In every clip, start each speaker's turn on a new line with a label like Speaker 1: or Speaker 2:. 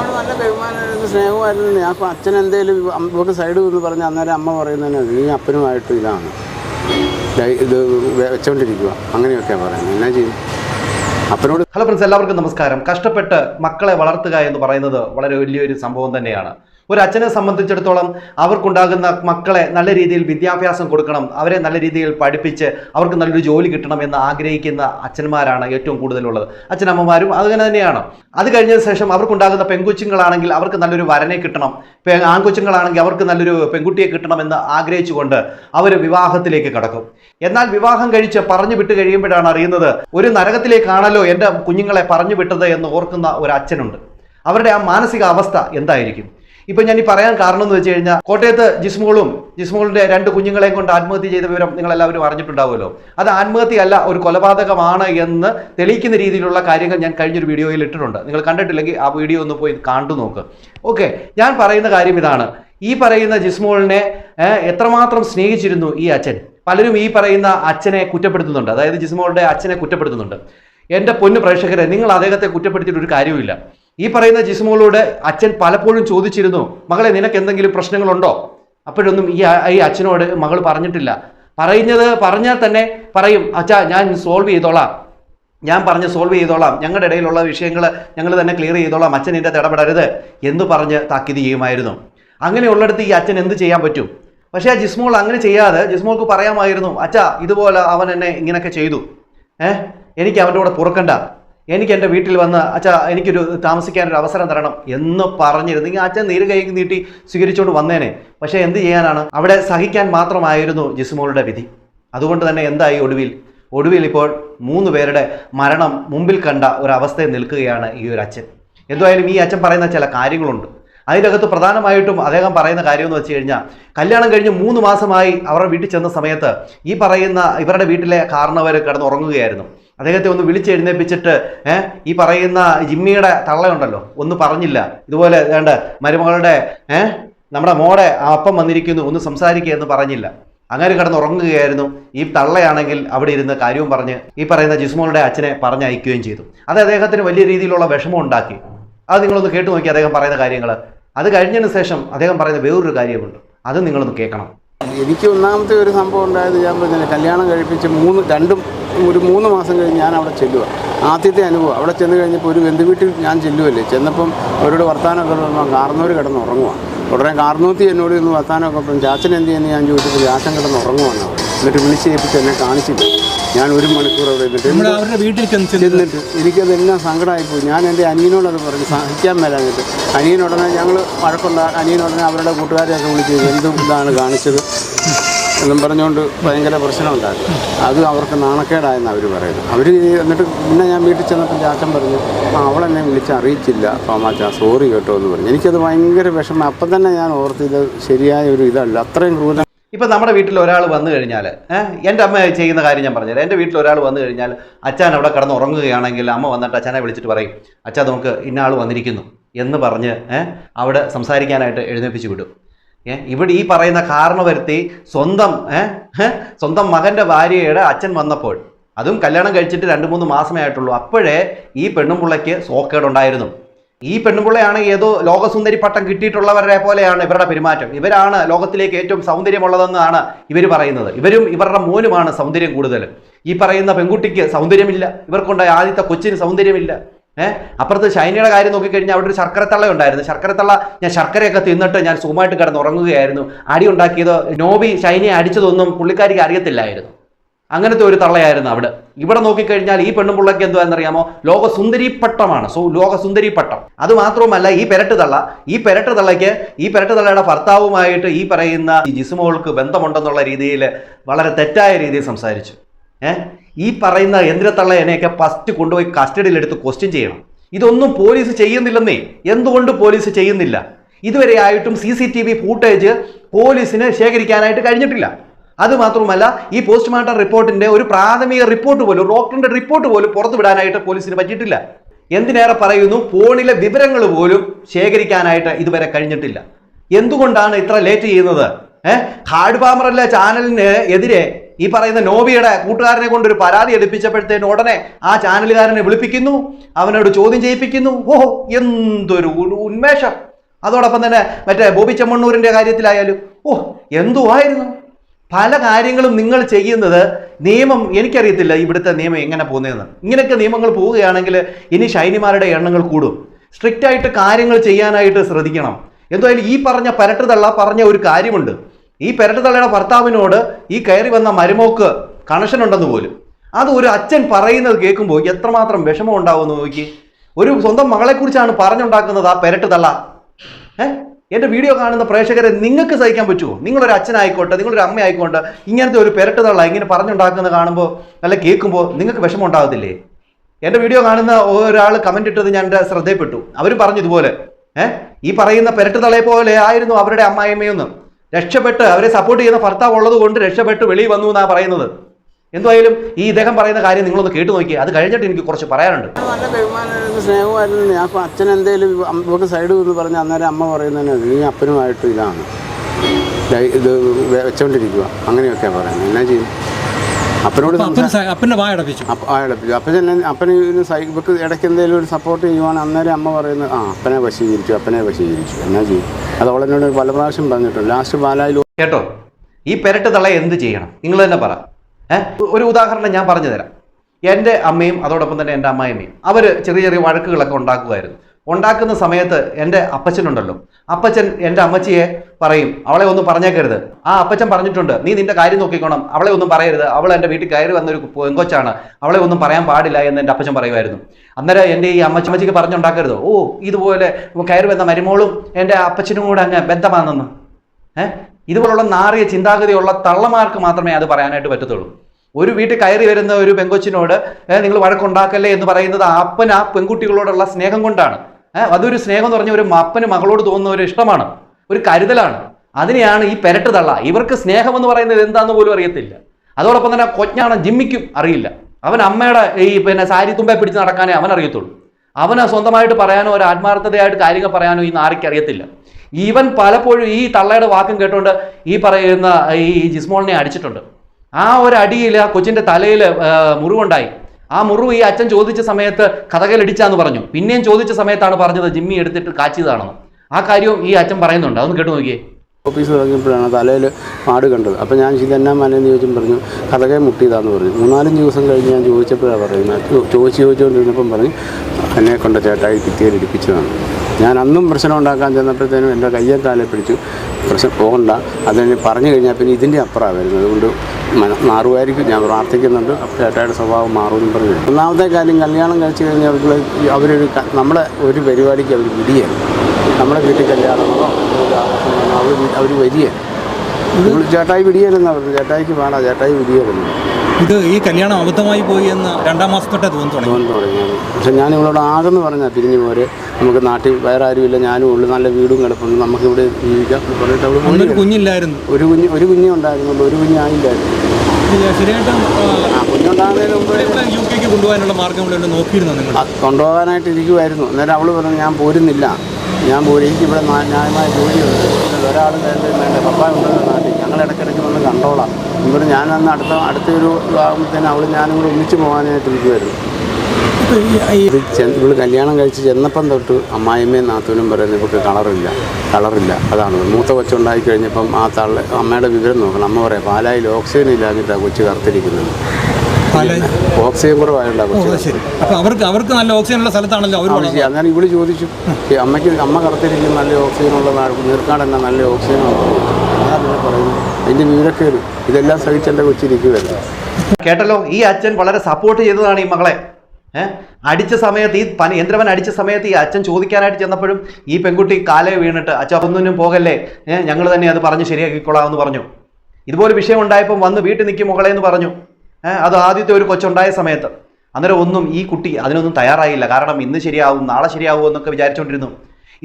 Speaker 1: എന്നോട് നല്ല ബഹുമാനമായിരുന്നു സ്നേഹമായിരുന്നു ഇപ്പം അച്ഛൻ എന്തേലും ഇവർക്ക് സൈഡ് എന്ന് പറഞ്ഞ് അന്നേരം അമ്മ പറയുന്നതന്നെ നീ അപ്പനുമായിട്ട് ഇതാണ്. ഇത് വെച്ചോണ്ടിരിക്കുക അങ്ങനെയൊക്കെയാണ് പറയുന്നത്. എന്നാ ചെയ്യും? അപ്പനോട്
Speaker 2: ഹലോ ഫ്രണ്ട്സ് എല്ലാവർക്കും നമസ്കാരം. കഷ്ടപ്പെട്ട് മക്കളെ വളർത്തുക എന്ന് പറയുന്നത് വളരെ വലിയൊരു സംഭവം തന്നെയാണ്. ഒരു അച്ഛനെ സംബന്ധിച്ചിടത്തോളം അവർക്കുണ്ടാകുന്ന മക്കളെ നല്ല രീതിയിൽ വിദ്യാഭ്യാസം കൊടുക്കണം അവരെ നല്ല രീതിയിൽ പഠിപ്പിച്ച് അവർക്ക് നല്ലൊരു ജോലി കിട്ടണം എന്ന് ആഗ്രഹിക്കുന്ന അച്ഛന്മാരാണ് ഏറ്റവും കൂടുതലുള്ളത്. അച്ഛനമ്മമാരും അങ്ങനെ തന്നെയാണ്. അത് കഴിഞ്ഞതിന് ശേഷം അവർക്കുണ്ടാകുന്ന പെൺകുച്ചുങ്ങളാണെങ്കിൽ അവർക്ക് നല്ലൊരു വരനെ കിട്ടണം. ആൺകൊച്ചുങ്ങളാണെങ്കിൽ അവർക്ക് നല്ലൊരു പെൺകുട്ടിയെ കിട്ടണമെന്ന് ആഗ്രഹിച്ചുകൊണ്ട് അവർ വിവാഹത്തിലേക്ക് കടക്കും. എന്നാൽ വിവാഹം കഴിച്ച് പറഞ്ഞു വിട്ട് കഴിയുമ്പോഴാണ് അറിയുന്നത് ഒരു നരകത്തിലേക്കാണല്ലോ എന്റെ കുഞ്ഞുങ്ങളെ പറഞ്ഞു വിട്ടത് എന്ന് ഓർക്കുന്ന ഒരു അച്ഛനുണ്ട്. അവരുടെ ആ മാനസിക അവസ്ഥ എന്തായിരിക്കും? ഇപ്പൊ ഞാൻ ഈ പറയാൻ കാരണം എന്ന് വെച്ച് കഴിഞ്ഞാൽ കോട്ടയത്ത് ജിസ്മോളും ജിസ്മോളിന്റെ രണ്ട് കുഞ്ഞുങ്ങളെയും കൊണ്ട് ആത്മഹത്യ ചെയ്ത വിവരം നിങ്ങൾ എല്ലാവരും അറിഞ്ഞിട്ടുണ്ടാവുമല്ലോ. അത് ആത്മഹത്യയല്ല ഒരു കൊലപാതകമാണ് എന്ന് തെളിയിക്കുന്ന രീതിയിലുള്ള കാര്യങ്ങൾ ഞാൻ കഴിഞ്ഞൊരു വീഡിയോയിൽ ഇട്ടിട്ടുണ്ട്. നിങ്ങൾ കണ്ടിട്ടില്ലെങ്കിൽ ആ വീഡിയോ ഒന്ന് പോയി കണ്ടു നോക്ക്. ഓക്കെ ഞാൻ പറയുന്ന കാര്യം ഇതാണ്. ഈ പറയുന്ന ജിസ്മോളിനെ എത്രമാത്രം സ്നേഹിച്ചിരുന്നു ഈ അച്ഛൻ? പലരും ഈ പറയുന്ന അച്ഛനെ കുറ്റപ്പെടുത്തുന്നുണ്ട്. അതായത് ജിസ്മോളുടെ അച്ഛനെ കുറ്റപ്പെടുത്തുന്നുണ്ട്. എന്റെ പൊന്നു പ്രേക്ഷകരെ നിങ്ങൾ അദ്ദേഹത്തെ കുറ്റപ്പെടുത്തിയിട്ട് ഒരു കാര്യവുമില്ല. ഈ പറയുന്ന ജിസ്മോളോട് അച്ഛൻ പലപ്പോഴും ചോദിച്ചിരുന്നു മകളെ നിനക്ക് എന്തെങ്കിലും പ്രശ്നങ്ങളുണ്ടോ? അപ്പോഴൊന്നും ഈ ഈ അച്ഛനോട് മകൾ പറഞ്ഞിട്ടില്ല. പറയുന്നത് പറഞ്ഞാൽ തന്നെ പറയും അച്ഛാ ഞാൻ സോൾവ് ചെയ്തോളാം. ഞാൻ പറഞ്ഞ് സോൾവ് ചെയ്തോളാം. ഞങ്ങളുടെ ഇടയിലുള്ള വിഷയങ്ങൾ ഞങ്ങൾ തന്നെ ക്ലിയർ ചെയ്തോളാം. അച്ഛൻ എന്റെ ഇടപെടരുത് എന്ന് പറഞ്ഞ് താക്കീത് ചെയ്യുമായിരുന്നു. അങ്ങനെയുള്ളിടത്ത് ഈ അച്ഛൻ എന്ത് ചെയ്യാൻ പറ്റും? പക്ഷേ ആ ജിസ്മോൾ അങ്ങനെ ചെയ്യാതെ ജിസ്മോൾക്ക് പറയാമായിരുന്നു അച്ഛാ ഇതുപോലെ അവൻ എന്നെ ഇങ്ങനെയൊക്കെ ചെയ്തു. ഏഹ് എനിക്ക് അവന്റെ കൂടെ പുറക്കണ്ട. എനിക്ക് എന്റെ വീട്ടിൽ വന്ന് അച്ഛാ എനിക്കൊരു താമസിക്കാനൊരു അവസരം തരണം എന്ന് പറഞ്ഞിരുന്നെങ്കിൽ അച്ഛൻ നീര് കൈ നീട്ടി സ്വീകരിച്ചുകൊണ്ട് വന്നേനെ. പക്ഷേ എന്ത് ചെയ്യാനാണ്? അവിടെ സഹിക്കാൻ മാത്രമായിരുന്നു ജിസ്മോളുടെ വിധി. അതുകൊണ്ട് തന്നെ എന്തായി ഒടുവിൽ? ഒടുവിൽ ഇപ്പോൾ മൂന്ന് പേരുടെ മരണം മുമ്പിൽ കണ്ട ഒരവസ്ഥയിൽ നിൽക്കുകയാണ് ഈ ഒരു അച്ഛൻ. എന്തായാലും ഈ അച്ഛൻ പറയുന്ന ചില കാര്യങ്ങളുണ്ട്. അതിന്റെ അകത്ത് പ്രധാനമായിട്ടും അദ്ദേഹം പറയുന്ന കാര്യം എന്ന് വെച്ച് കഴിഞ്ഞാൽ കല്യാണം കഴിഞ്ഞ് മൂന്ന് മാസമായി അവരുടെ വീട്ടിൽ ചെന്ന സമയത്ത് ഈ പറയുന്ന ഇവരുടെ വീട്ടിലെ കാരണവർ കിടന്നുറങ്ങുകയായിരുന്നു. അദ്ദേഹത്തെ ഒന്ന് വിളിച്ചെഴുന്നേപ്പിച്ചിട്ട് ഈ പറയുന്ന ജിമ്മിയുടെ തള്ളയുണ്ടല്ലോ ഒന്ന് പറഞ്ഞില്ല. ഇതുപോലെ വേണ്ട മരുമകളുടെ നമ്മുടെ മോടെ അപ്പം വന്നിരിക്കുന്നു ഒന്ന് സംസാരിക്കുക എന്ന് പറഞ്ഞില്ല. അങ്ങനെ കിടന്ന് ഉറങ്ങുകയായിരുന്നു ഈ തള്ളയാണെങ്കിൽ അവിടെ ഇരുന്ന് കാര്യവും പറഞ്ഞ് ഈ പറയുന്ന ജിസ്മോളുടെ അച്ഛനെ പറഞ്ഞയക്കുകയും ചെയ്തു. അത് അദ്ദേഹത്തിന് വലിയ രീതിയിലുള്ള വിഷമം ഉണ്ടാക്കി. അത് നിങ്ങളൊന്ന് കേട്ടു നോക്കി അദ്ദേഹം പറയുന്ന കാര്യങ്ങൾ അത് കഴിഞ്ഞതിന് ശേഷം അദ്ദേഹം പറയുന്ന വേറൊരു കാര്യമുണ്ട്. അത് നിങ്ങളൊന്ന് കേൾക്കണം.
Speaker 1: എനിക്ക് ഒന്നാമത്തെ ഒരു സംഭവം ഉണ്ടായത് ഞാൻ പറഞ്ഞില്ല കല്യാണം കഴിപ്പിച്ച് മൂന്ന് രണ്ടും ഒരു മൂന്ന് മാസം കഴിഞ്ഞ് ഞാൻ അവിടെ ചെല്ലുക ആദ്യത്തെ അനുഭവം അവിടെ ചെന്ന് കഴിഞ്ഞപ്പോൾ ഒരു ബന്ധുവീട്ടിൽ ഞാൻ ചെല്ലുമല്ലേ ചെന്നപ്പം അവരോട് വർത്താനമൊക്കെ പറഞ്ഞപ്പോൾ കാർന്നൂർ കിടന്ന് ഉറങ്ങുക ഉടനെ കാർന്നൂത്തി എന്നോട് ഇന്ന് വർത്താനമൊക്കെ ചാച്ചൻ എന്ത് ചെയ്യുന്നു? ഞാൻ ചോദിച്ചപ്പോൾ ചാച്ചൻ കിടന്ന് ഉറങ്ങുവാണ് എന്നിട്ട് വിളിച്ച് ചെയ്യിപ്പിച്ച് എന്നെ കാണിച്ചില്ല. ഞാൻ ഒരു മണിക്കൂർ അവിടെ ഇരുന്നിട്ട്
Speaker 3: അവരുടെ വീട്ടിൽ ചെന്ന് ചെന്ന്
Speaker 1: ചെന്നിട്ട് എനിക്കതെല്ലാം സങ്കടമായിപ്പോയി. ഞാൻ എന്റെ അനിയനോടത് പറഞ്ഞു സഹിക്കാൻ മേലാഞ്ഞിട്ട് അനിയനുടനെ ഞങ്ങൾ വഴക്കുണ്ട അനിയനുടനെ അവരുടെ കൂട്ടുകാരെയൊക്കെ വിളിച്ച് എന്തും ഇതാണ് കാണിച്ചത് എന്നും പറഞ്ഞുകൊണ്ട് ഭയങ്കര പ്രശ്നമുണ്ടായിരുന്നു. അത് അവർക്ക് നാണക്കേടായെന്ന് അവർ പറയുന്നത്. അവർ എന്നിട്ട് പിന്നെ ഞാൻ വീട്ടിൽ ചെന്നപ്പോൾ ചാച്ചൻ പറഞ്ഞു ആ അവളെന്നെ വിളിച്ച് അറിയിച്ചില്ല. സോറി കേട്ടോ എന്ന് പറഞ്ഞു. എനിക്കത് ഭയങ്കര വിഷമം. അപ്പം തന്നെ ഞാൻ ഓർത്തിയത് ശരിയായ ഒരു ഇതല്ല. അത്രയും ക്രൂരം
Speaker 2: ഇപ്പം നമ്മുടെ വീട്ടിൽ ഒരാൾ വന്നു കഴിഞ്ഞാൽ എന്റെ അമ്മ ചെയ്യുന്ന കാര്യം ഞാൻ പറഞ്ഞുതരാം. എന്റെ വീട്ടിൽ ഒരാൾ വന്നു കഴിഞ്ഞാൽ അച്ഛൻ അവിടെ കിടന്ന് ഉറങ്ങുകയാണെങ്കിൽ അമ്മ വന്നിട്ട് അച്ഛനെ വിളിച്ചിട്ട് പറയും അച്ഛാ നമുക്ക് ഇന്ന ആൾ വന്നിരിക്കുന്നു എന്ന് പറഞ്ഞ് അവിടെ സംസാരിക്കാനായിട്ട് എഴുന്നേപ്പിച്ച് വിടും. ഇവിടെ ഈ പറയുന്ന കാരണം വരുത്തി സ്വന്തം സ്വന്തം മകന്റെ ഭാര്യയുടെ അച്ഛൻ വന്നപ്പോൾ അതും കല്യാണം കഴിച്ചിട്ട് രണ്ട് മൂന്ന് മാസമേ ആയിട്ടുള്ളൂ അപ്പോഴേ ഈ പെണ്ണുമ്പിള്ളയ്ക്ക് സോക്കേടുണ്ടായിരുന്നു ഈ പെണ്ണുപിള്ളയാണെങ്കിൽ ഏതോ ലോകസുന്ദരി പട്ടം കിട്ടിയിട്ടുള്ളവരെ പോലെയാണ് ഇവരുടെ പെരുമാറ്റം. ഇവരാണ് ലോകത്തിലേക്ക് ഏറ്റവും സൗന്ദര്യമുള്ളതെന്നാണ് ഇവർ പറയുന്നത്. ഇവരും ഇവരുടെ മോനുമാണ് സൗന്ദര്യം കൂടുതൽ ഈ പറയുന്ന പെൺകുട്ടിക്ക് സൗന്ദര്യമില്ല. ഇവർക്കുണ്ടായ ആദ്യത്തെ കൊച്ചിന് സൗന്ദര്യമില്ല. ഏഹ് അപ്പുറത്ത് ഷൈനിയുടെ കാര്യം നോക്കിക്കഴിഞ്ഞാൽ അവിടെ ഒരു ശർക്കരത്തള്ള ഉണ്ടായിരുന്നു. ശർക്കരത്തള്ള ഞാൻ ശർക്കരയൊക്കെ തിന്നിട്ട് ഞാൻ സുഖമായിട്ട് കിടന്ന് ഉറങ്ങുകയായിരുന്നു അടി ഉണ്ടാക്കിയത് നോബി ഷൈനിയെ അടിച്ചതൊന്നും പുള്ളിക്കാരിക്ക് അറിയത്തില്ലായിരുന്നു. അങ്ങനത്തെ ഒരു തള്ളയായിരുന്നു അവിടെ. ഇവിടെ നോക്കിക്കഴിഞ്ഞാൽ ഈ പെണ്ണുപിള്ളയ്ക്ക് എന്തുവാ എന്നറിയാമോ? ലോക സുന്ദരിപ്പട്ടമാണ് സോ ലോക സുന്ദരിപ്പട്ടം അത് മാത്രവുമല്ല ഈ പെരട്ട് തള്ള ഈ പെരട്ട് തള്ളയ്ക്ക് ഈ പെരട്ട് തള്ളയുടെ ഭർത്താവുമായിട്ട് ഈ പറയുന്ന ജിസുമോൾക്ക് ബന്ധമുണ്ടെന്നുള്ള രീതിയിൽ വളരെ തെറ്റായ രീതിയിൽ സംസാരിച്ചു. ഏഹ് ഈ പറയുന്ന യന്ത്രത്തള്ള എന്നെയൊക്കെ ഫസ്റ്റ് കൊണ്ടുപോയി കസ്റ്റഡിയിലെടുത്ത് ക്വസ്റ്റ്യൻ ചെയ്യണം. ഇതൊന്നും പോലീസ് ചെയ്യുന്നില്ലെന്നേ. എന്തുകൊണ്ട് പോലീസ് ചെയ്യുന്നില്ല? ഇതുവരെ ആയിട്ടും C C T V footage പോലീസിന് ശേഖരിക്കാനായിട്ട് കഴിഞ്ഞിട്ടില്ല. അത് മാത്രമല്ല ഈ പോസ്റ്റ്മോർട്ടം റിപ്പോർട്ടിന്റെ ഒരു പ്രാഥമിക റിപ്പോർട്ട് പോലും ഡോക്ടറിന്റെ റിപ്പോർട്ട് പോലും പുറത്തുവിടാനായിട്ട് പോലീസിന് പറ്റിയിട്ടില്ല. എന്തിനേറെ പറയുന്നു ഫോണിലെ വിവരങ്ങൾ പോലും ശേഖരിക്കാനായിട്ട് ഇതുവരെ കഴിഞ്ഞിട്ടില്ല. എന്തുകൊണ്ടാണ് ഇത്ര ലേറ്റ് ചെയ്യുന്നത്? ഏഹ് ഹാർഡ് പാമറിലെ ചാനലിന് എതിരെ ഈ പറയുന്ന നോബിയുടെ കൂട്ടുകാരനെ കൊണ്ട് ഒരു പരാതി എടുപ്പിച്ചപ്പോഴത്തേന് ഉടനെ ആ ചാനലുകാരനെ വിളിപ്പിക്കുന്നു അവനോട് ചോദ്യം ചെയ്യിപ്പിക്കുന്നു. ഓഹോ എന്തൊരു ഉന്മേഷം. അതോടൊപ്പം തന്നെ മറ്റേ ബോബി ചെമ്മണ്ണൂരിന്റെ കാര്യത്തിലായാലും ഓ എന്തുവായിരുന്നു? പല കാര്യങ്ങളും നിങ്ങൾ ചെയ്യുന്നത് നിയമം എനിക്കറിയത്തില്ല ഇവിടുത്തെ നിയമം എങ്ങനെ പോകുന്നതെന്ന്. ഇങ്ങനെയൊക്കെ നിയമങ്ങൾ പോവുകയാണെങ്കിൽ ഇനി ഷൈനിമാരുടെ എണ്ണങ്ങൾ കൂടും. സ്ട്രിക്റ്റ് ആയിട്ട് കാര്യങ്ങൾ ചെയ്യാനായിട്ട് ശ്രദ്ധിക്കണം. എന്തായാലും ഈ പറഞ്ഞ പരട്ടുതള്ള പറഞ്ഞ ഒരു കാര്യമുണ്ട്. ഈ പരട്ടുതള്ളയുടെ ഭർത്താവിനോട് ഈ കയറി വന്ന മരുമോക്ക് കണക്ഷൻ ഉണ്ടെന്ന് പോലും. അത് ഒരു അച്ഛൻ പറയുന്നത് കേൾക്കുമ്പോൾ എത്രമാത്രം വിഷമം ഉണ്ടാവുമെന്ന് നോക്കി. ഒരു സ്വന്തം മകളെക്കുറിച്ചാണ് പറഞ്ഞുണ്ടാക്കുന്നത് ആ പെരട്ടുതള്ള. ഏഹ് എന്റെ വീഡിയോ കാണുന്ന പ്രേക്ഷകരെ നിങ്ങൾക്ക് സഹിക്കാൻ പറ്റുമോ? നിങ്ങളൊരു അച്ഛനായിക്കോട്ടെ നിങ്ങളൊരു അമ്മ ആയിക്കോട്ടെ ഇങ്ങനത്തെ ഒരു പെരട്ടുതള്ള ഇങ്ങനെ പറഞ്ഞുണ്ടാക്കുന്നത് കാണുമ്പോൾ നല്ല കേൾക്കുമ്പോൾ നിങ്ങൾക്ക് വിഷമം ഉണ്ടാകത്തില്ലേ? എന്റെ വീഡിയോ കാണുന്ന ഒരാൾ കമന്റ് ഇട്ടത് ഞാൻ എന്റെ ശ്രദ്ധയിൽപ്പെട്ടു. അവർ പറഞ്ഞു ഇതുപോലെ ഏഹ് ഈ പറയുന്ന പെരട്ടുതളയെ പോലെ ആയിരുന്നു അവരുടെ അമ്മായിമ്മയൊന്നും രക്ഷപ്പെട്ട് അവരെ സപ്പോർട്ട് ചെയ്യുന്ന ഭർത്താവ് ഉള്ളത് കൊണ്ട് രക്ഷപ്പെട്ട് വെളിയിൽ വന്നു എന്നാണ് പറയുന്നത്. എന്തായാലും ഈ ഇദ്ദേഹം പറയുന്ന കാര്യം നിങ്ങളൊന്ന് കേട്ടു നോക്കി അത് കഴിഞ്ഞിട്ട് എനിക്ക് കുറച്ച് പറയാനുണ്ട്.
Speaker 1: നല്ല ബഹുമാനമായിരുന്നു സ്നേഹമായിരുന്നു ഞാൻ അച്ഛൻ എന്തേലും നമുക്ക് സൈഡ് എന്ന് പറഞ്ഞ അന്നേരം അമ്മ പറയുന്നത് നീ അപ്പനുമായിട്ട് ഇതാണ്. ഇത് വെച്ചോണ്ടിരിക്കുക അങ്ങനെയൊക്കെയാണ് പറയുന്നത്. എന്നാ ചെയ്യും? അപ്പനോട്
Speaker 3: അപ്പൊ അപ്പന് സ- അപ്പന്റെ വായ അടപ്പിച്ചു.
Speaker 1: അപ്പ അടപ്പിച്ചു. അപ്പം തന്നെ അപ്പന് ഇവർക്ക് ഇടയ്ക്ക് എന്തെങ്കിലും ഒരു സപ്പോർട്ട് ചെയ്യുവാണ്. അന്നേരം അമ്മ പറയുന്നത് ആ അപ്പനെ വശീകരിച്ചു അപ്പനെ വശീകരിച്ചു. എന്നാ ചെയ്യും? അത് അവളെന്നോട് പല പ്രാവശ്യം പറഞ്ഞിട്ടുണ്ട്. ലാസ്റ്റ് പാലായിൽ
Speaker 2: കേട്ടോ? ഈ പെരട്ട് തള്ളയെ എന്ത് ചെയ്യണം? നിങ്ങൾ തന്നെ പറ. ഒരു ഉദാഹരണം ഞാൻ പറഞ്ഞു തരാം. എന്റെ അമ്മയും അതോടൊപ്പം തന്നെ എന്റെ അമ്മായിമ്മയും അവർ ചെറിയ ചെറിയ വഴക്കുകളൊക്കെ ഉണ്ടാക്കുമായിരുന്നു. ഉണ്ടാക്കുന്ന സമയത്ത് എന്റെ അപ്പച്ചനുണ്ടല്ലോ. അപ്പച്ചൻ എന്റെ അമ്മച്ചിയെ പറയും അവളെ ഒന്നും പറഞ്ഞേക്കരുത്. ആ അപ്പച്ചൻ പറഞ്ഞിട്ടുണ്ട് നീ നിന്റെ കാര്യം നോക്കിക്കോണം. അവളെ ഒന്നും പറയരുത്. അവൾ എന്റെ വീട്ടിൽ കയറി വന്നൊരു പെങ്കൊച്ചാണ്. അവളെ ഒന്നും പറയാൻ പാടില്ല എന്ന് എന്റെ അപ്പച്ചൻ പറയുമായിരുന്നു. അന്നേരം എന്റെ ഈ അമ്മച്ചി അമ്മച്ചിക്ക് പറഞ്ഞുണ്ടാക്കരുത്. ഓ ഇതുപോലെ കയറി വന്ന മരുമോളും എന്റെ അപ്പച്ചനും കൂടെ അങ്ങ് ബന്ധമാണെന്ന്. ഏഹ് ഇതുപോലുള്ള നാറിയ ചിന്താഗതിയുള്ള തള്ളമാർക്ക് മാത്രമേ അത് പറയാനായിട്ട് പറ്റത്തുള്ളൂ. ഒരു വീട്ടിൽ കയറി വരുന്ന ഒരു പെങ്കൊച്ചിനോട് നിങ്ങൾ വഴക്കുണ്ടാക്കല്ലേ? എന്ന് പറയുന്നത് അപ്പൻ ആ പെൺകുട്ടികളോടുള്ള സ്നേഹം കൊണ്ടാണ്. അതൊരു സ്നേഹം എന്ന് പറഞ്ഞ ഒരു അപ്പന് മകളോട് തോന്നുന്ന ഒരു ഇഷ്ടമാണ് ഒരു കരുതലാണ്. അതിനെയാണ് ഈ പെരട്ട് തള്ള. ഇവർക്ക് സ്നേഹം എന്ന് പറയുന്നത് എന്താന്ന് പോലും അറിയത്തില്ല. അതോടൊപ്പം തന്നെ കൊഞ്ഞാണ് ജിമ്മിക്കും അറിയില്ല. അവൻ അമ്മയുടെ ഈ പിന്നെ സാരി തുമ്പെ പിടിച്ച് നടക്കാനേ അവൻ അറിയത്തുള്ളൂ അവന് സ്വന്തമായിട്ട് പറയാനോ ഒരു ആത്മാർത്ഥതയായിട്ട് കാര്യങ്ങൾ പറയാനോ ഈ നാരിക്ക് അറിയത്തില്ല. ഈവൻ പലപ്പോഴും ഈ തള്ളയുടെ വാക്കും കേട്ടുകൊണ്ട് ഈ പറയുന്ന ഈ ജിസ്മോളിനെ അടിച്ചിട്ടുണ്ട്. ആ ഒരു അടിയിൽ ആ കൊച്ചിന്റെ തലയിൽ മുറിവുണ്ടായി. ആ മുറിവ് ഈ അച്ഛൻ ചോദിച്ച സമയത്ത് കഥകലടിച്ചാന്ന് പറഞ്ഞു. പിന്നെയും ചോദിച്ച സമയത്താണ് പറഞ്ഞത് ജിമ്മി എടുത്തിട്ട് കാച്ചിയതാണെന്ന്. ആ കാര്യവും ഈ അച്ഛൻ പറയുന്നുണ്ട്. അതൊന്ന് കേട്ടു നോക്കിയേ.
Speaker 1: ഓഫീസ് തുടങ്ങിയപ്പോഴാണ് തലയിൽ പാട് കണ്ടത്. അപ്പോൾ ഞാൻ ഇതെന്നാ മനയെന്ന് ചോദിച്ചും പറഞ്ഞു കഥകെ മുട്ടിയതാന്ന് പറഞ്ഞു. മൂന്നാലും ദിവസം കഴിഞ്ഞ് ഞാൻ ചോദിച്ചപ്പോഴാണ് പറയുന്നത്. ചോദിച്ച് ചോദിച്ചുകൊണ്ടിരുന്നപ്പം പറഞ്ഞു എന്നെ കൊണ്ട് ചേട്ടായി ഭിത്തിയിൽ ഇടിപ്പിച്ചതാണ്. ഞാൻ അന്നും പ്രശ്നം ഉണ്ടാക്കാൻ ചെന്നപ്പോഴത്തേനും എന്റെ കയ്യെ കാലെ പിടിച്ചു. പ്രശ്നം പോകണ്ട. അതിന് പറഞ്ഞു കഴിഞ്ഞാൽ പിന്നെ ഇതിന്റെ അപ്പുറമാണ് വരുന്നത്. അതുകൊണ്ട് മാറുമായിരിക്കും. ഞാൻ പ്രാർത്ഥിക്കുന്നുണ്ട്. ചേട്ടായുടെ സ്വഭാവം മാറുമെന്നും പറഞ്ഞു. ഒന്നാമത്തെ കാര്യം കല്യാണം കഴിച്ചു കഴിഞ്ഞാൽ അവർക്ക് അവരൊരു നമ്മുടെ ഒരു പരിപാടിക്ക് അവർ വിടിയാണ് നമ്മളെ വീട്ടിൽ കല്യാണങ്ങളോ അവർ അവർ വരികയാണ് ചേട്ടായി വിടിയല്ലെന്നാണ് ചേട്ടായിക്ക് വേണ്ട ചേട്ടായി വിടിയലെന്ന്
Speaker 3: ഇത് ഈ കല്യാണം അബദ്ധമായി പോയി എന്ന് രണ്ടാം മാസം തൊട്ടേ തോന്നി തുടങ്ങി.
Speaker 1: തുടങ്ങിയത് പക്ഷെ ഞാൻ ഇവളോട് ആകെന്ന് പറഞ്ഞാൽ പിരിഞ്ഞു പോരെ. നമുക്ക് നാട്ടിൽ വേറെ ആരുമില്ല ഞാനും ഉള്ളു നല്ല വീടും കിടപ്പുണ്ട്. നമുക്കിവിടെ ജീവിക്കാം എന്ന് പറഞ്ഞിട്ട് അവൾ
Speaker 3: അന്നൊരു കുഞ്ഞില്ലായിരുന്നു.
Speaker 1: ഒരു കുഞ്ഞ് ഒരു കുഞ്ഞേ ഉണ്ടായിരുന്നുള്ളൂ ഒരു കുഞ്ഞായില്ലായിരുന്നു
Speaker 3: കൊണ്ടുപോകാനുള്ള മാർഗങ്ങളെല്ലാം നോക്കിയിരുന്നോ നിങ്ങൾ?
Speaker 1: അത് കൊണ്ടുപോകാനായിട്ട് ഇരിക്കുമായിരുന്നു അന്നേരം അവൾ പറഞ്ഞു ഞാൻ പോരുന്നില്ല. ഞാൻ പോരും. എനിക്കിവിടെ ന്യായമായ ജോലിയുണ്ട്. ഒരാളും ഒരാൾ വേണ്ട പപ്പ ഉണ്ടല്ലോ നാട്ടിൽ. ഞങ്ങൾ ഇടയ്ക്കിടയ്ക്ക് ഞാൻ അന്ന് അടുത്ത അടുത്തൊരു ആകുമ്പോഴത്തേനും അവൾ ഞാനും കൂടെ ഒന്നിച്ച് പോകാനായിട്ട് ഇരിക്കുമായിരുന്നു ഇത് കല്യാണം കഴിച്ച് ചെന്നപ്പം തൊട്ട് അമ്മായിമ്മയും നാത്തൂനും പറയുന്നത് ഇവൾക്ക് കളറില്ല കളറില്ല. അതാണ്. മൂത്ത കൊച്ചുണ്ടായി കഴിഞ്ഞപ്പം ആ തള്ള അമ്മയുടെ വിവരം നോക്കണം. അമ്മ പറയാം പാലായിൽ ഓക്സിജൻ ഇല്ലാഞ്ഞിട്ടാണ് കൊച്ചു കറുത്തിരിക്കുന്നത്. ഓക്സിജൻ
Speaker 3: അപ്പൊ അവർക്ക് അവർക്ക് നല്ല ഓക്സിജൻ ഉള്ള സ്ഥലത്താണല്ലോ
Speaker 1: അന്നേരം ഇവൾ ചോദിച്ചു അമ്മയ്ക്ക് അമ്മ കറുത്തിരിക്കും നല്ല ഓക്സിജൻ ഉള്ള നീർക്കാട് തന്നെ നല്ല ഓക്സിജൻ അതിന്റെ വീടൊക്കെ ഇതെല്ലാം സഹിച്ച് എന്റെ
Speaker 2: കേട്ടല്ലോ ഈ അച്ഛൻ വളരെ സപ്പോർട്ട് ചെയ്തതാണ് ഈ മകളെ. ഏഹ് അടിച്ച സമയത്ത് ഈ പനി അടിച്ച സമയത്ത് ഈ അച്ഛൻ ചോദിക്കാനായിട്ട് ചെന്നപ്പോഴും ഈ പെൺകുട്ടി കാലേ വീണിട്ട് അച്ഛൻ ഒന്നിനും പോകല്ലേ? ഏഹ് ഞങ്ങൾ തന്നെ അത് പറഞ്ഞ് ശരിയാക്കിക്കോളാം എന്ന് പറഞ്ഞു. ഇതുപോലെ വിഷയം ഉണ്ടായപ്പോൾ വന്ന് വീട്ടിൽ നിൽക്കും മകളെ എന്ന് പറഞ്ഞു. ഏഹ് അത് ആദ്യത്തെ ഒരു കൊച്ചുണ്ടായ സമയത്ത്. അന്നേരം ഒന്നും ഈ കുട്ടി അതിനൊന്നും തയ്യാറായില്ല. കാരണം ഇന്ന് ശരിയാവും നാളെ ശരിയാവും എന്നൊക്കെ വിചാരിച്ചുകൊണ്ടിരുന്നു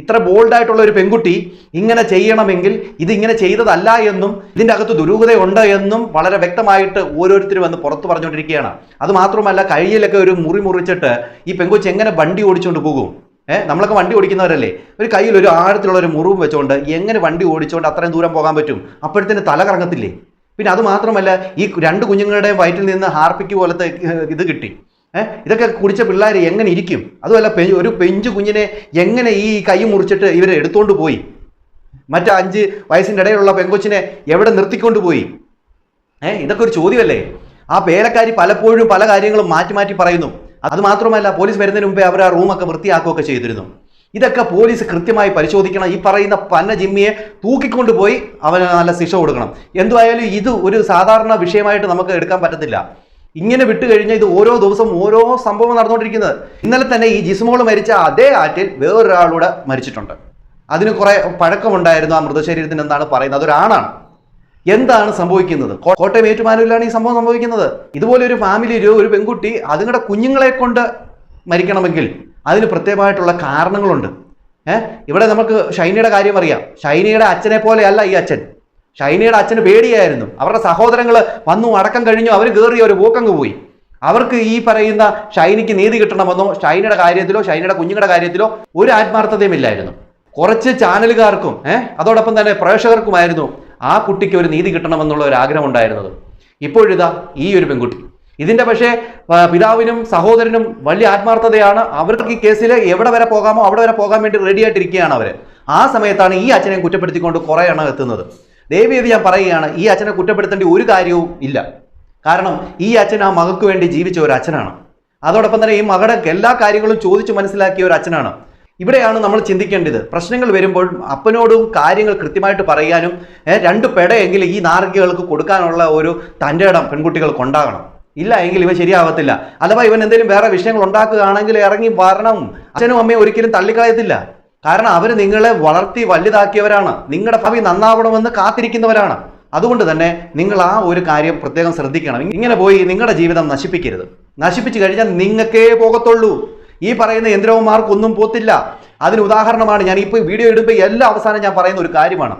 Speaker 2: ഇത്ര ബോൾഡായിട്ടുള്ള ഒരു പെൺകുട്ടി ഇങ്ങനെ ചെയ്യണമെങ്കിൽ ഇത് ഇങ്ങനെ ചെയ്തതല്ല എന്നും ഇതിന്റെ അകത്ത് ദുരൂഹതയുണ്ട് എന്നും വളരെ വ്യക്തമായിട്ട് ഓരോരുത്തരും വന്ന് പുറത്തു പറഞ്ഞുകൊണ്ടിരിക്കുകയാണ്. അത് മാത്രമല്ല കയ്യിലൊക്കെ ഒരു മുറി മുറിച്ചിട്ട് ഈ പെൺകൊച്ച് എങ്ങനെ വണ്ടി ഓടിച്ചുകൊണ്ട് പോകും? ഏഹ് നമ്മളൊക്കെ വണ്ടി ഓടിക്കുന്നവരല്ലേ? ഒരു കയ്യിൽ ഒരു ആഴത്തിലുള്ള ഒരു മുറിവ് വെച്ചുകൊണ്ട് എങ്ങനെ വണ്ടി ഓടിച്ചുകൊണ്ട് അത്രയും ദൂരം പോകാൻ പറ്റും? അപ്പോഴത്തേന് തല കറങ്ങത്തില്ലേ? പിന്നെ അതുമാത്രമല്ല ഈ രണ്ട് കുഞ്ഞുങ്ങളുടെയും വയറ്റിൽ നിന്ന് ഹാർപ്പിക്ക് പോലത്തെ ഇത് കിട്ടി. ഇതൊക്കെ കുടിച്ച പിള്ളേർ എങ്ങനെ ഇരിക്കും? അതുമല്ല ഒരു പെഞ്ചു കുഞ്ഞിനെ എങ്ങനെ ഈ കൈ മുറിച്ചിട്ട് ഇവരെ എടുത്തുകൊണ്ട് പോയി? മറ്റേ അഞ്ച് വയസ്സിന്റെ ഇടയിലുള്ള പെങ്കൊച്ചിനെ എവിടെ നിർത്തിക്കൊണ്ട് പോയി? ഏഹ് ഇതൊക്കെ ഒരു ചോദ്യമല്ലേ? ആ പേലക്കാരി പലപ്പോഴും പല കാര്യങ്ങളും മാറ്റി മാറ്റി പറയുന്നു. അതുമാത്രമല്ല പോലീസ് വരുന്നതിന് മുമ്പേ അവർ ആ റൂമൊക്കെ വൃത്തിയാക്കുകയൊക്കെ ചെയ്തിരുന്നു. ഇതൊക്കെ പോലീസ് കൃത്യമായി പരിശോധിക്കണം. ഈ പറയുന്ന പന്ന ജിമ്മിയെ തൂക്കിക്കൊണ്ടുപോയി അവന് നല്ല ശിക്ഷ കൊടുക്കണം. എന്തുവായാലും ഇത് ഒരു സാധാരണ വിഷയമായിട്ട് നമുക്ക് എടുക്കാൻ പറ്റത്തില്ല. ഇങ്ങനെ വിട്ടു കഴിഞ്ഞാൽ ഇത് ഓരോ ദിവസം ഓരോ സംഭവം നടന്നുകൊണ്ടിരിക്കുന്നത്. ഇന്നലെ തന്നെ ഈ ജിസ്മോൾ മരിച്ച അതേ ആറ്റിൽ വേറൊരാളൂടെ മരിച്ചിട്ടുണ്ട്. അതിന് കുറെ പഴക്കമുണ്ടായിരുന്നു ആ മൃതശരീരത്തിന് എന്നാണ് പറയുന്നത്. അതൊരാണാണ്. എന്താണ് സംഭവിക്കുന്നത്? കോട്ടയം ഏറ്റുമാനൂരിലാണ് ഈ സംഭവം സംഭവിക്കുന്നത്. ഇതുപോലെ ഒരു ഫാമിലി ഒരു പെൺകുട്ടി അതുങ്ങളുടെ കുഞ്ഞുങ്ങളെ കൊണ്ട് മരിക്കണമെങ്കിൽ അതിന് പ്രത്യേകമായിട്ടുള്ള കാരണങ്ങളുണ്ട്. ഏഹ് ഇവിടെ നമുക്ക് ഷൈനയുടെ കാര്യം അറിയാം. ഷൈനയുടെ അച്ഛനെ പോലെയല്ല ഈ അച്ഛൻ. ഷൈനയുടെ അച്ഛന് പേടിയായിരുന്നു. അവരുടെ സഹോദരങ്ങൾ വന്നു അടക്കം കഴിഞ്ഞു അവർ കയറി ഒരു പോക്കങ്ങ് പോയി. അവർക്ക് ഈ പറയുന്ന ഷൈനിക്ക് നീതി കിട്ടണമെന്നോ ഷൈനയുടെ കാര്യത്തിലോ ഷൈനയുടെ കുഞ്ഞുങ്ങളുടെ കാര്യത്തിലോ ഒരു ആത്മാർത്ഥതയും ഇല്ലായിരുന്നു. കുറച്ച് ചാനലുകാർക്കും ഏഹ് അതോടൊപ്പം തന്നെ പ്രേക്ഷകർക്കുമായിരുന്നു ആ കുട്ടിക്ക് ഒരു നീതി കിട്ടണമെന്നുള്ള ഒരു ആഗ്രഹം ഉണ്ടായിരുന്നത്. ഇപ്പോഴിതാ ഈ ഒരു പെൺകുട്ടി. ഇതിന്റെ പക്ഷേ പിതാവിനും സഹോദരനും വലിയ ആത്മാർത്ഥതയാണ്. അവർക്ക് ഈ കേസിൽ എവിടെ വരെ പോകാമോ അവിടെ വരെ പോകാൻ വേണ്ടി റെഡിയായിട്ടിരിക്കുകയാണ് അവർ ആ സമയത്താണ് ഈ അച്ഛനെ കുറ്റപ്പെടുത്തിക്കൊണ്ട് കുറേ എണ്ണം എത്തുന്നത്. ദയവേദി ഞാൻ പറയുകയാണ് ഈ അച്ഛനെ കുറ്റപ്പെടുത്തേണ്ട ഒരു കാര്യവും ഇല്ല. കാരണം ഈ അച്ഛൻ ആ മകൾക്ക് വേണ്ടി ജീവിച്ച ഒരു അച്ഛനാണ്. അതോടൊപ്പം തന്നെ ഈ മകളുടെ എല്ലാ കാര്യങ്ങളും ചോദിച്ചു മനസ്സിലാക്കിയ ഒരു അച്ഛനാണ്. ഇവിടെയാണ് നമ്മൾ ചിന്തിക്കേണ്ടത്. പ്രശ്നങ്ങൾ വരുമ്പോൾ അപ്പനോടും കാര്യങ്ങൾ കൃത്യമായിട്ട് പറയാനും രണ്ട് പെടയെങ്കിലും ഈ നാർഗികൾക്ക് കൊടുക്കാനുള്ള ഒരു തന്റെ ഇടം പെൺകുട്ടികൾക്ക് ഉണ്ടാകണം. ഇല്ല എങ്കിൽ ഇവ ശരിയാവത്തില്ല. അഥവാ ഇവൻ എന്തെങ്കിലും വേറെ വിഷയങ്ങൾ ഉണ്ടാക്കുകയാണെങ്കിൽ ഇറങ്ങി വരണം. അച്ഛനും അമ്മയും ഒരിക്കലും തള്ളിക്കളയത്തില്ല. കാരണം അവർ നിങ്ങളെ വളർത്തി വലുതാക്കിയവരാണ്. നിങ്ങളുടെ ഭാവി നന്നാവണമെന്ന് കാത്തിരിക്കുന്നവരാണ്. അതുകൊണ്ട് തന്നെ നിങ്ങൾ ആ ഒരു കാര്യം പ്രത്യേകം ശ്രദ്ധിക്കണം. ഇങ്ങനെ പോയി നിങ്ങളുടെ ജീവിതം നശിപ്പിക്കരുത്. നശിപ്പിച്ചു കഴിഞ്ഞാൽ നിങ്ങൾക്കേ പോകത്തുള്ളൂ. ഈ പറയുന്ന യന്ത്രവന്മാർക്കൊന്നും പോത്തില്ല. അതിന് ഉദാഹരണമാണ് ഞാൻ ഇപ്പോൾ വീഡിയോ ഇടുമ്പോൾ എല്ലാ അവസാനം ഞാൻ പറയുന്ന ഒരു കാര്യമാണ്.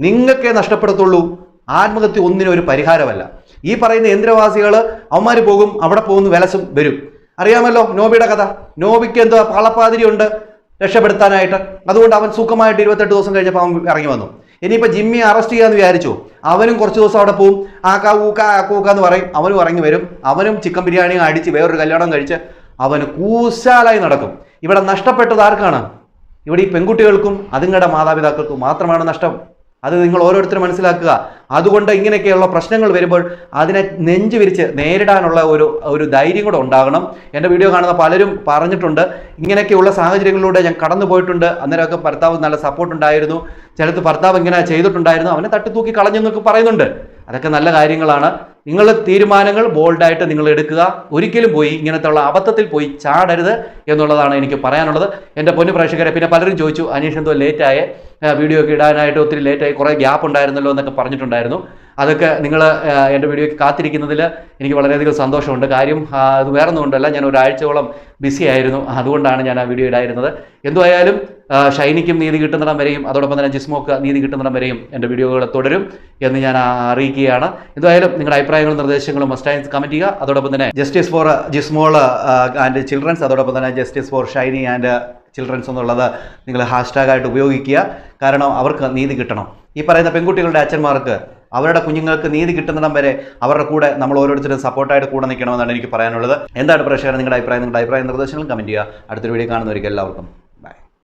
Speaker 2: നിങ്ങൾക്കേ നഷ്ടപ്പെടത്തുള്ളൂ. ആത്മഹത്യ ഒന്നിനും ഒരു പരിഹാരമല്ല. ഈ പറയുന്ന യന്ത്രവാസികൾ അവന്മാർ പോകും അവിടെ പോകുന്നു വിലസും വരും. അറിയാമല്ലോ നോബിയുടെ കഥ. നോബിക്ക് എന്തോ പാളപ്പാതിരിയുണ്ട്. രക്ഷപ്പെടുത്താനായിട്ട്. അതുകൊണ്ട് അവൻ സുഖമായിട്ട് ഇരുപത്തെട്ട് ദിവസം കഴിഞ്ഞപ്പോൾ അവൻ ഇറങ്ങി വന്നു. ഇനിയിപ്പോൾ ജിമ്മി അറസ്റ്റ് ചെയ്യാന്ന് വിചാരിച്ചു. അവനും കുറച്ച് ദിവസം അവിടെ പോവും. ആ കാ ഊക്ക ആ കൂക്ക എന്ന് പറയും. അവനും ഇറങ്ങി വരും. അവനും ചിക്കൻ ബിരിയാണി അടിച്ച് വേറൊരു കല്യാണം കഴിച്ച് അവന് കൂശാലായി നടക്കും. ഇവിടെ നഷ്ടപ്പെട്ടത് ആർക്കാണ്? ഇവിടെ ഈ പെൺകുട്ടികൾക്കും അതുങ്ങളുടെ മാതാപിതാക്കൾക്കും മാത്രമാണ് നഷ്ടം. അത് നിങ്ങൾ ഓരോരുത്തരും മനസ്സിലാക്കുക. അതുകൊണ്ട് ഇങ്ങനെയൊക്കെയുള്ള പ്രശ്നങ്ങൾ വരുമ്പോൾ അതിനെ നെഞ്ചു വിരിച്ച് നേരിടാനുള്ള ഒരു ഒരു ധൈര്യം കൂടെ ഉണ്ടാകണം. എന്റെ വീഡിയോ കാണുന്ന പലരും പറഞ്ഞിട്ടുണ്ട്. ഇങ്ങനെയൊക്കെയുള്ള സാഹചര്യങ്ങളിലൂടെ ഞാൻ കടന്നു പോയിട്ടുണ്ട്. അന്നേരമൊക്കെ ഭർത്താവ് നല്ല സപ്പോർട്ട് ഉണ്ടായിരുന്നു. ചിലത്ത് ഭർത്താവ് ഇങ്ങനെ ചെയ്തിട്ടുണ്ടായിരുന്നു. അവനെ തട്ടിത്തൂക്കി കളഞ്ഞെന്നൊക്കെ പറയുന്നുണ്ട്. അതൊക്കെ നല്ല കാര്യങ്ങളാണ്. നിങ്ങൾ തീരുമാനങ്ങൾ ബോൾഡായിട്ട് നിങ്ങൾ എടുക്കുക. ഒരിക്കലും പോയി ഇങ്ങനത്തെ ഉള്ള അബദ്ധത്തിൽ പോയി ചാടരുത് എന്നുള്ളതാണ് എനിക്ക് പറയാനുള്ളത്. എന്റെ പൊന്നു പ്രേക്ഷകരെ പിന്നെ പലരും ചോദിച്ചു അനീഷ് എന്തോ ലേറ്റായ വീഡിയോ ഒക്കെ ഇടാനായിട്ട് ഒത്തിരി ലേറ്റായി കുറേ ഗ്യാപ്പ് ഉണ്ടായിരുന്നല്ലോ എന്നൊക്കെ പറഞ്ഞിട്ടുണ്ടായിരുന്നു. അതൊക്കെ നിങ്ങൾ എന്റെ വീഡിയോയ്ക്ക് കാത്തിരിക്കുന്നതിൽ എനിക്ക് വളരെയധികം സന്തോഷമുണ്ട്. കാര്യം അത് വേറെ ഒന്നും കൊണ്ടല്ല ഞാൻ ഒരാഴ്ചയോളം ബിസി ആയിരുന്നു. അതുകൊണ്ടാണ് ഞാൻ ആ വീഡിയോ ഇടായിരുന്നത്. എന്തുമായാലും ഷൈനിക്കും നീതി കിട്ടുന്നിടം വരെയും അതോടൊപ്പം തന്നെ ജിസ്മോക്ക് നീതി കിട്ടുന്നിടം വരെയും എന്റെ വീഡിയോകൾ തുടരും എന്ന് ഞാൻ അറിയിക്കുകയാണ്. എന്തായാലും നിങ്ങളുടെ അഭിപ്രായങ്ങളും നിർദ്ദേശങ്ങളും മസ്റ്റായി കമന്റ് ചെയ്യുക. അതോടൊപ്പം തന്നെ justice for Jismol and childrens അതോടൊപ്പം തന്നെ justice for Shiny and childrens എന്നുള്ളത് നിങ്ങൾ ഹാഷ്ടാഗായിട്ട് ഉപയോഗിക്കുക. കാരണം അവർക്ക് നീതി കിട്ടണം. ഈ പറയുന്ന പെൺകുട്ടികളുടെ അച്ഛന്മാർക്ക് അവരുടെ കുഞ്ഞുങ്ങൾക്ക് നീതി കിട്ടുന്നിടം വരെ അവരുടെ കൂടെ നമ്മൾ ഓരോരുത്തരും സപ്പോർട്ടായിട്ട് കൂടെ നിൽക്കണമെന്നാണ് എനിക്ക് പറയാനുള്ളത്. എന്താണ് പ്രേക്ഷകർ നിങ്ങളുടെ അഭിപ്രായം? നിങ്ങളുടെ അഭിപ്രായ നിർദ്ദേശങ്ങൾ കമന്റ് ചെയ്യുക. അടുത്തൊരു വീഡിയോ കാണുന്നവർക്ക് എല്ലാവർക്കും